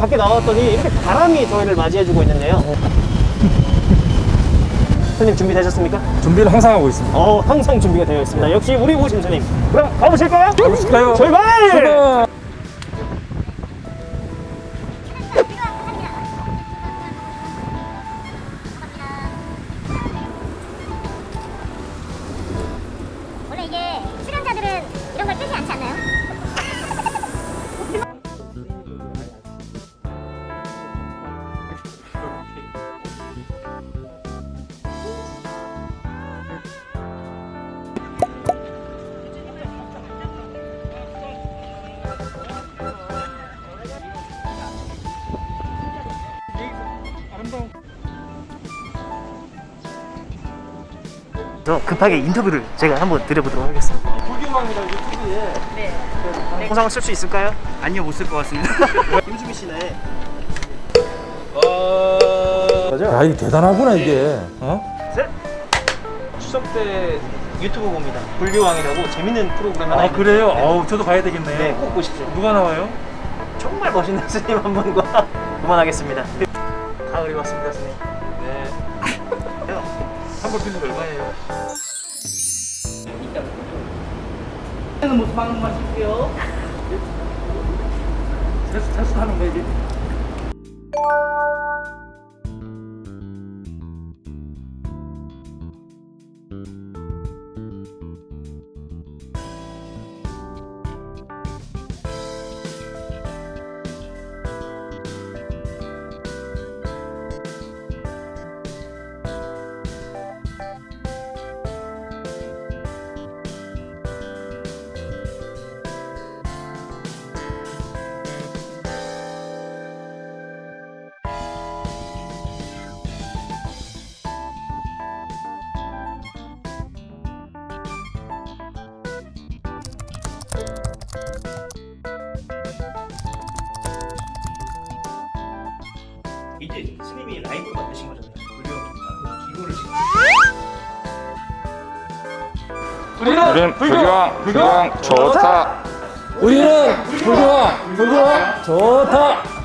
밖에 나왔더니 이렇게 바람이 저희를 맞이해주고 있는데요. 스님 준비되셨습니까? 준비를 항상 하고 있습니다. 어, 항상 준비가 되어 있습니다. 역시 우리 스님. 그럼 가보실까요? 가보실까요? 출발! 출발! 저 급하게 인터뷰를 제가 한번 드려보도록 하겠습니다. 불교망이랑 유튜브에 네. 영상을 쓸 수 있을까요? 아니요 못 쓸 것 같습니다. 김수미 씨네. 야, 이게 대단하구나, 이게. 어? 셋. 추석 때 유튜브 봅니다. 불교왕이라고 재밌는 프로그램 하나 아, 있는데 그래요? 네. 어우, 저도 봐야 되겠네요. 네, 꼭 보십시오. 누가 나와요? 정말 멋있는 스님 한 분과 그만하겠습니다. 가을이 왔습니다, 스님. 네. 한번 필름 얼마예요? 하는 모습 방금 마실게요. 테스트, 테스트 하는 거야, 이게? 이제 스님이 라이브 만드신 거잖아요. 이거를 지금 우리는 불교왕, 불교왕 좋다. 우리는 불교왕, 불교왕 좋다.